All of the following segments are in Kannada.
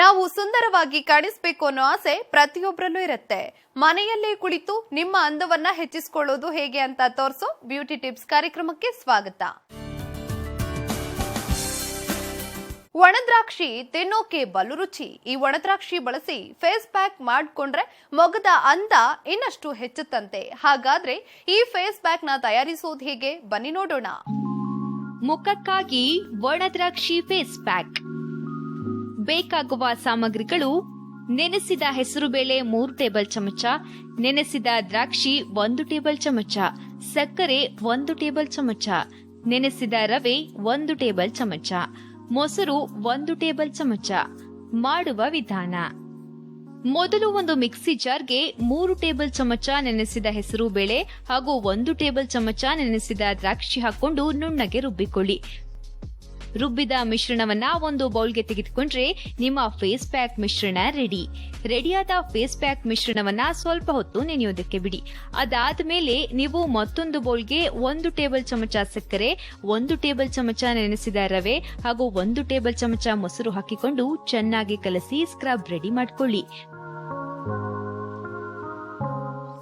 ನಾವು ಸುಂದರವಾಗಿ ಕಾಣಿಸ್ಬೇಕು ಅನ್ನೋ ಆಸೆ ಪ್ರತಿಯೊಬ್ಬರಲ್ಲೂ ಇರುತ್ತೆ. ಮನೆಯಲ್ಲೇ ಕುಳಿತು ನಿಮ್ಮ ಅಂದವನ್ನ ಹೆಚ್ಚಿಸಿಕೊಳ್ಳೋದು ಹೇಗೆ ಅಂತ ತೋರಿಸೋ ಬ್ಯೂಟಿ ಟಿಪ್ಸ್ ಕಾರ್ಯಕ್ರಮಕ್ಕೆ ಸ್ವಾಗತ. ಒಣದ್ರಾಕ್ಷಿ ತಿನ್ನೋಕೆ ಬಲು ರುಚಿ. ಈ ಒಣದ್ರಾಕ್ಷಿ ಬಳಸಿ ಫೇಸ್ ಪ್ಯಾಕ್ ಮಾಡಿಕೊಂಡ್ರೆ ಮೊಗದ ಅಂದ ಇನ್ನಷ್ಟು ಹೆಚ್ಚುತ್ತಂತೆ. ಹಾಗಾದ್ರೆ ಈ ಫೇಸ್ ಪ್ಯಾಕ್ನ ತಯಾರಿಸೋದು ಹೇಗೆ? ಬನ್ನಿ ನೋಡೋಣ. ಮುಖಕ್ಕಾಗಿ ಒಣದ್ರಾಕ್ಷಿ ಫೇಸ್ ಪ್ಯಾಕ್. ಬೇಕಾಗುವ ಸಾಮಗ್ರಿಗಳು ನೆನೆಸಿದ ಹೆಸರುಬೇಳೆ ಮೂರು ಟೇಬಲ್ ಚಮಚ, ನೆನೆಸಿದ ದ್ರಾಕ್ಷಿ ಒಂದು ಟೇಬಲ್ ಚಮಚ, ಸಕ್ಕರೆ ಒಂದು ಟೇಬಲ್ ಚಮಚ, ನೆನೆಸಿದ ರವೆ ಒಂದು ಟೇಬಲ್ ಚಮಚ, ಮೊಸರು ಒಂದು ಟೇಬಲ್ ಚಮಚ ಮಾಡುವ ವಿಧಾನ. ಮೊದಲು ಒಂದು ಮಿಕ್ಸಿ ಜಾರ್ಗೆ ಮೂರು ಟೇಬಲ್ ಚಮಚ ನೆನೆಸಿದ ಹೆಸರು ಬೇಳೆ ಹಾಗೂ ಒಂದು ಟೇಬಲ್ ಚಮಚ ನೆನೆಸಿದ ದ್ರಾಕ್ಷಿ ಹಾಕೊಂಡು ನುಣ್ಣಗೆ ರುಬ್ಬಿಕೊಳ್ಳಿ. ರುಬ್ಬಿದ ಮಿಶ್ರಣವನ್ನ ಒಂದು ಬೌಲ್ಗೆ ತೆಗೆದುಕೊಂಡ್ರೆ ನಿಮ್ಮ ಫೇಸ್ ಪ್ಯಾಕ್ ಮಿಶ್ರಣ ರೆಡಿ ರೆಡಿಯಾದ ಫೇಸ್ ಪ್ಯಾಕ್ ಮಿಶ್ರಣವನ್ನ ಸ್ವಲ್ಪ ಹೊತ್ತು ನೆನೆಯೋದಕ್ಕೆ ಬಿಡಿ. ಅದಾದ ಮೇಲೆ ನೀವು ಮತ್ತೊಂದು ಬೌಲ್ಗೆ ಒಂದು ಟೇಬಲ್ ಚಮಚ ಸಕ್ಕರೆ, ಒಂದು ಟೇಬಲ್ ಚಮಚ ನೆನೆಸಿದ ರವೆ ಹಾಗೂ ಒಂದು ಟೇಬಲ್ ಚಮಚ ಮೊಸರು ಹಾಕಿಕೊಂಡು ಚೆನ್ನಾಗಿ ಕಲಸಿ ಸ್ಕ್ರಬ್ ರೆಡಿ ಮಾಡ್ಕೊಳ್ಳಿ.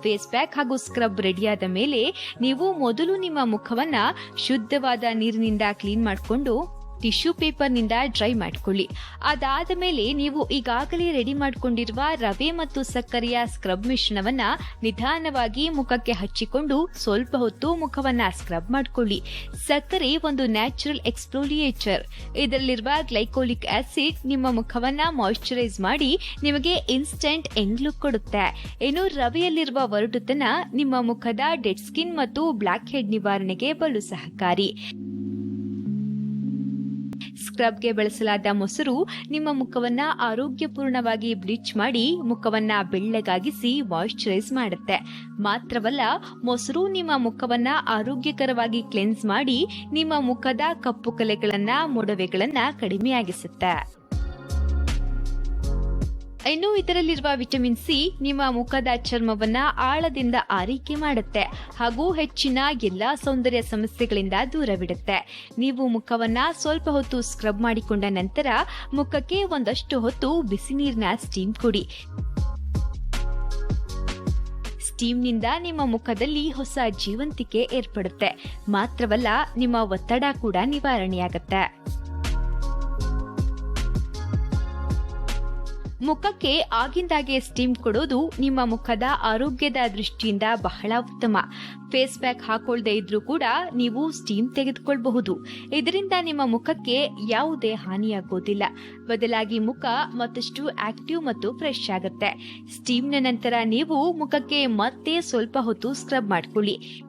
ಫೇಸ್ ಪ್ಯಾಕ್ ಹಾಗೂ ಸ್ಕ್ರಬ್ ರೆಡಿಯಾದ ಮೇಲೆ ನೀವು ಮೊದಲು ನಿಮ್ಮ ಮುಖವನ್ನ ಶುದ್ಧವಾದ ನೀರಿನಿಂದ ಕ್ಲೀನ್ ಮಾಡಿಕೊಂಡು ಟಿಶ್ಯೂ ಪೇಪರ್ನಿಂದ ಡ್ರೈ ಮಾಡಿಕೊಳ್ಳಿ. ಅದಾದ ಮೇಲೆ ನೀವು ಈಗಾಗಲೇ ರೆಡಿ ಮಾಡಿಕೊಂಡಿರುವ ರವೆ ಮತ್ತು ಸಕ್ಕರೆಯ ಸ್ಕ್ರಬ್ ಮಿಶ್ರಣವನ್ನ ನಿಧಾನವಾಗಿ ಮುಖಕ್ಕೆ ಹಚ್ಚಿಕೊಂಡು ಸ್ವಲ್ಪ ಹೊತ್ತು ಮುಖವನ್ನ ಸ್ಕ್ರಬ್ ಮಾಡ್ಕೊಳ್ಳಿ. ಸಕ್ಕರೆ ಒಂದು ನ್ಯಾಚುರಲ್ ಎಕ್ಸ್ಪ್ಲೋಲಿಯೇಚರ್ ಇದರಲ್ಲಿರುವ ಗ್ಲೈಕೋಲಿಕ್ ಆಸಿಡ್ ನಿಮ್ಮ ಮುಖವನ್ನ ಮಾಯಿಶ್ಚರೈಸ್ ಮಾಡಿ ನಿಮಗೆ ಇನ್ಸ್ಟೆಂಟ್ ಎಂಗ್ಲುಕ್ ಕೊಡುತ್ತೆ. ಇನ್ನು ರವೆಯಲ್ಲಿರುವ ವರುಡುತನ ನಿಮ್ಮ ಮುಖದ ಡೆಡ್ ಸ್ಕಿನ್ ಮತ್ತು ಬ್ಲಾಕ್ ಹೆಡ್ ನಿವಾರಣೆಗೆ ಬಲು ಸಹಕಾರಿ. ಸ್ಕ್ರಬ್ಗೆ ಬಳಸಲಾದ ಮೊಸರು ನಿಮ್ಮ ಮುಖವನ್ನ ಆರೋಗ್ಯಪೂರ್ಣವಾಗಿ ಬ್ಲೀಚ್ ಮಾಡಿ ಮುಖವನ್ನ ಬೆಳ್ಳಗಾಗಿಸಿ ಮಾಯಿಶ್ಚರೈಸ್ ಮಾಡುತ್ತೆ. ಮಾತ್ರವಲ್ಲ, ಮೊಸರು ನಿಮ್ಮ ಮುಖವನ್ನ ಆರೋಗ್ಯಕರವಾಗಿ ಕ್ಲೆನ್ಸ್ ಮಾಡಿ ನಿಮ್ಮ ಮುಖದ ಕಪ್ಪು ಕಲೆಗಳನ್ನ, ಮೊಡವೆಗಳನ್ನ ಕಡಿಮೆಯಾಗಿಸುತ್ತೆ. ಇನ್ನು ಇದರಲ್ಲಿರುವ ವಿಟಮಿನ್ ಸಿ ನಿಮ್ಮ ಮುಖದ ಚರ್ಮವನ್ನ ಆಳದಿಂದ ಆರೈಕೆ ಮಾಡುತ್ತೆ ಹಾಗೂ ಹೆಚ್ಚಿನ ಎಲ್ಲಾ ಸೌಂದರ್ಯ ಸಮಸ್ಯೆಗಳಿಂದ ದೂರವಿಡುತ್ತೆ. ನೀವು ಮುಖವನ್ನ ಸ್ವಲ್ಪ ಹೊತ್ತು ಸ್ಕ್ರಬ್ ಮಾಡಿಕೊಂಡ ನಂತರ ಮುಖಕ್ಕೆ ಒಂದಷ್ಟು ಹೊತ್ತು ಬಿಸಿ ನೀರಿನ ಸ್ಟೀಮ್ ಕೊಡಿ. ಸ್ಟೀಮ್ನಿಂದ ನಿಮ್ಮ ಮುಖದಲ್ಲಿ ಹೊಸ ಜೀವಂತಿಕೆ ಏರ್ಪಡುತ್ತೆ. ಮಾತ್ರವಲ್ಲ, ನಿಮ್ಮ ಒತ್ತಡ ಕೂಡ ನಿವಾರಣೆಯಾಗುತ್ತೆ. ಮುಖಕ್ಕೆ ಆಗಿಂದಾಗೆ ಸ್ಟೀಮ್ ಕೊಡೋದು ನಿಮ್ಮ ಮುಖದ ಆರೋಗ್ಯದ ದೃಷ್ಟಿಯಿಂದ ಬಹಳ ಉತ್ತಮ. ಫೇಸ್ ಪ್ಯಾಕ್ ಹಾಕೊಳ್ದೇ ಇದ್ರೂ ಕೂಡ ನೀವು ಸ್ಟೀಮ್ ತೆಗೆದುಕೊಳ್ಳಬಹುದು ಇದರಿಂದ ನಿಮ್ಮ ಮುಖಕ್ಕೆ ಯಾವುದೇ ಹಾನಿಯಾಗೋದಿಲ್ಲ. ಬದಲಾಗಿ ಮುಖ ಮತ್ತಷ್ಟು ಆಕ್ಟಿವ್ ಮತ್ತು ಫ್ರೆಶ್ ಆಗುತ್ತೆ. ಸ್ಟೀಮ್ನ ನಂತರ ನೀವು ಮುಖಕ್ಕೆ ಮತ್ತೆ ಸ್ವಲ್ಪ ಹೊತ್ತು ಸ್ಕ್ರಬ್ ಮಾಡ್ಕೊಳ್ಳಿ.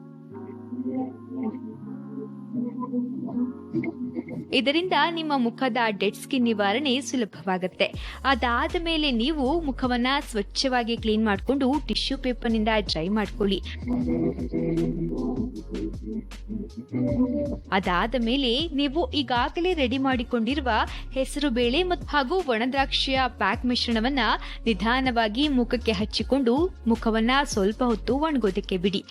ಇದರಿಂದ ನಿಮ್ಮ ಮುಖದ ಡೆಡ್ ಸ್ಕಿನ್ ನಿವಾರಣೆ ಸುಲಭವಾಗುತ್ತೆ. ಅದಾದ ಮೇಲೆ ನೀವು ಮುಖವನ್ನ ಸ್ವಚ್ಛವಾಗಿ ಕ್ಲೀನ್ ಮಾಡಿಕೊಂಡು ಟಿಶ್ಯೂ ಪೇಪರ್ನಿಂದ ಡ್ರೈ ಮಾಡ್ಕೊಳ್ಳಿ. ಅದಾದ ಮೇಲೆ ನೀವು ಈಗಾಗಲೇ ರೆಡಿ ಮಾಡಿಕೊಂಡಿರುವ ಹೆಸರು ಬೇಳೆ ಮತ್ತು ಹಾಗೂ ಒಣದ್ರಾಕ್ಷಿಯ ಪ್ಯಾಕ್ ಮಿಶ್ರಣವನ್ನ ನಿಧಾನವಾಗಿ ಮುಖಕ್ಕೆ ಹಚ್ಚಿಕೊಂಡು ಮುಖವನ್ನ ಸ್ವಲ್ಪ ಹೊತ್ತು ಒಣಗೋದಕ್ಕೆ ಬಿಡಿ.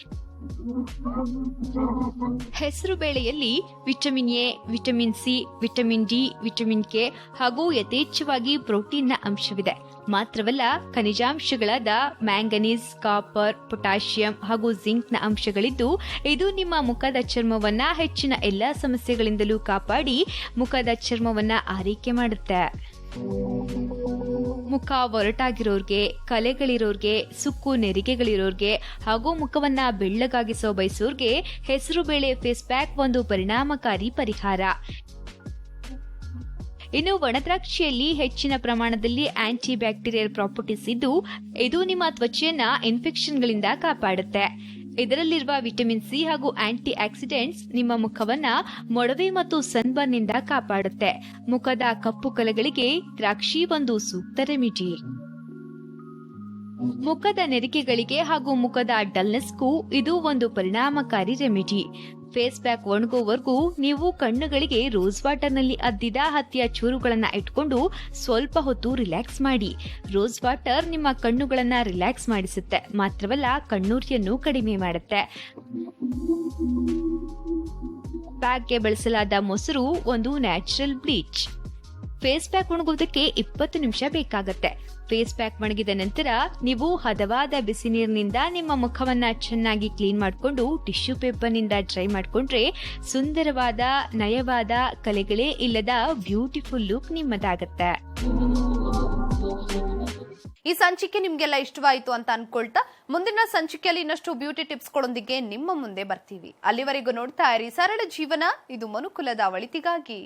ಹೆಸರು ಬೇಳೆಯಲ್ಲಿ vitamin A, vitamin C, vitamin D, vitamin K ಹಾಗೂ ಯಥೇಚ್ಛವಾಗಿ ಪ್ರೋಟೀನ್ನ ಅಂಶವಿದೆ. ಮಾತ್ರವಲ್ಲ, ಖನಿಜಾಂಶಗಳಾದ ಮ್ಯಾಂಗನೀಸ್, ಕಾಪರ್, ಪೊಟ್ಯಾಷಿಯಂ ಹಾಗೂ ಜಿಂಕ್ನ ಅಂಶಗಳಿದ್ದು, ಇದು ನಿಮ್ಮ ಮುಖದ ಚರ್ಮವನ್ನ ಹೆಚ್ಚಿನ ಎಲ್ಲ ಸಮಸ್ಯೆಗಳಿಂದಲೂ ಕಾಪಾಡಿ ಮುಖದ ಚರ್ಮವನ್ನ ಆರೈಕೆ ಮಾಡುತ್ತೆ. ಮುಖ ಒರಟಾಗಿರೋರ್ಗೆ, ಕಲೆಗಳಿರೋರ್ಗೆ, ಸುಕ್ಕು ನೆರಿಗೆಗಳಿರೋರ್ಗೆ ಹಾಗೂ ಮುಖವನ್ನ ಬೆಳ್ಳಗಾಗಿಸೋ ಬಯಸೋರ್ಗೆ ಹೆಸರು ಬೇಳೆ ಫೇಸ್ ಪ್ಯಾಕ್ ಒಂದು ಪರಿಣಾಮಕಾರಿ ಪರಿಹಾರ. ಇನ್ನು ಒಣದ್ರಾಕ್ಷಿಯಲ್ಲಿ ಹೆಚ್ಚಿನ ಪ್ರಮಾಣದಲ್ಲಿ ಆಂಟಿ ಬ್ಯಾಕ್ಟೀರಿಯಲ್ ಪ್ರಾಪರ್ಟೀಸ್ ಇದ್ದು, ಇದು ನಿಮ್ಮ ತ್ವಚೆಯನ್ನ ಇನ್ಫೆಕ್ಷನ್ಗಳಿಂದ ಕಾಪಾಡುತ್ತೆ. ಇದರಲ್ಲಿರುವ ವಿಟಮಿನ್ ಸಿ ಹಾಗೂ ಆಂಟಿ ಆಕ್ಸಿಡೆಂಟ್ಸ್ ನಿಮ್ಮ ಮುಖವನ್ನ ಮೊಡವೆ ಮತ್ತು ಸನ್ಬರ್ನ್ನಿಂದ ಕಾಪಾಡುತ್ತೆ. ಮುಖದ ಕಪ್ಪು ಕಲೆಗಳಿಗೆ ದ್ರಾಕ್ಷಿ ಒಂದು ಸೂಕ್ತ ರೆಮಿಡಿ. ಮುಖದ ನೆರಿಕೆಗಳಿಗೆ ಹಾಗೂ ಮುಖದ ಡಲ್ನೆಸ್ಗೂ ಇದು ಒಂದು ಪರಿಣಾಮಕಾರಿ ರೆಮಿಡಿ. ಫೇಸ್ ಪ್ಯಾಕ್ ಒಣಗೋವರೆಗೂ ನೀವು ಕಣ್ಣುಗಳಿಗೆ ರೋಸ್ ವಾಟರ್ನಲ್ಲಿ ಅದ್ದಿದ ಹತ್ತಿಯ ಚೂರುಗಳನ್ನ ಇಟ್ಕೊಂಡು ಸ್ವಲ್ಪ ಹೊತ್ತು ರಿಲ್ಯಾಕ್ಸ್ ಮಾಡಿ. ರೋಸ್ ವಾಟರ್ ನಿಮ್ಮ ಕಣ್ಣುಗಳನ್ನ ರಿಲ್ಯಾಕ್ಸ್ ಮಾಡಿಸುತ್ತೆ. ಮಾತ್ರವಲ್ಲ, ಕಣ್ಣೂರಿಯನ್ನು ಕಡಿಮೆ ಮಾಡುತ್ತೆ. ಪ್ಯಾಕ್ಗೆ ಬಳಸಲಾದ ಮೊಸರು ಒಂದು ನ್ಯಾಚುರಲ್ ಬ್ಲೀಚ್ ಫೇಸ್ ಪ್ಯಾಕ್ ಒಣಗೋದಕ್ಕೆ ಇಪ್ಪತ್ತು ನಿಮಿಷ ಬೇಕಾಗತ್ತೆ. ಫೇಸ್ ಪ್ಯಾಕ್ ಒಣಗಿದ ನಂತರ ನೀವು ಹದವಾದ ಬಿಸಿ ನೀರಿನಿಂದ ನಿಮ್ಮ ಮುಖವನ್ನ ಚೆನ್ನಾಗಿ ಕ್ಲೀನ್ ಮಾಡಿಕೊಂಡು ಟಿಶ್ಯೂ ಪೇಪರ್ನಿಂದ ಡ್ರೈ ಮಾಡಿಕೊಂಡ್ರೆ ಸುಂದರವಾದ, ನಯವಾದ ಕಲೆಗಳೇ ಇಲ್ಲದ ಬ್ಯೂಟಿಫುಲ್ ಲುಕ್ ನಿಮ್ಮದಾಗತ್ತೆ. ಈ ಸಂಚಿಕೆ ನಿಮ್ಗೆಲ್ಲ ಇಷ್ಟವಾಯಿತು ಅಂತ ಅನ್ಕೊಳ್ತಾ ಮುಂದಿನ ಸಂಚಿಕೆಯಲ್ಲಿ ಇನ್ನಷ್ಟು ಬ್ಯೂಟಿ ಟಿಪ್ಸ್ಗಳೊಂದಿಗೆ ನಿಮ್ಮ ಮುಂದೆ ಬರ್ತೀವಿ. ಅಲ್ಲಿವರೆಗೂ ನೋಡ್ತಾ ಇರಿ ಸರಳ ಜೀವನ, ಇದು ಮನುಕುಲದ ಒಳಿತಿಗಾಗಿ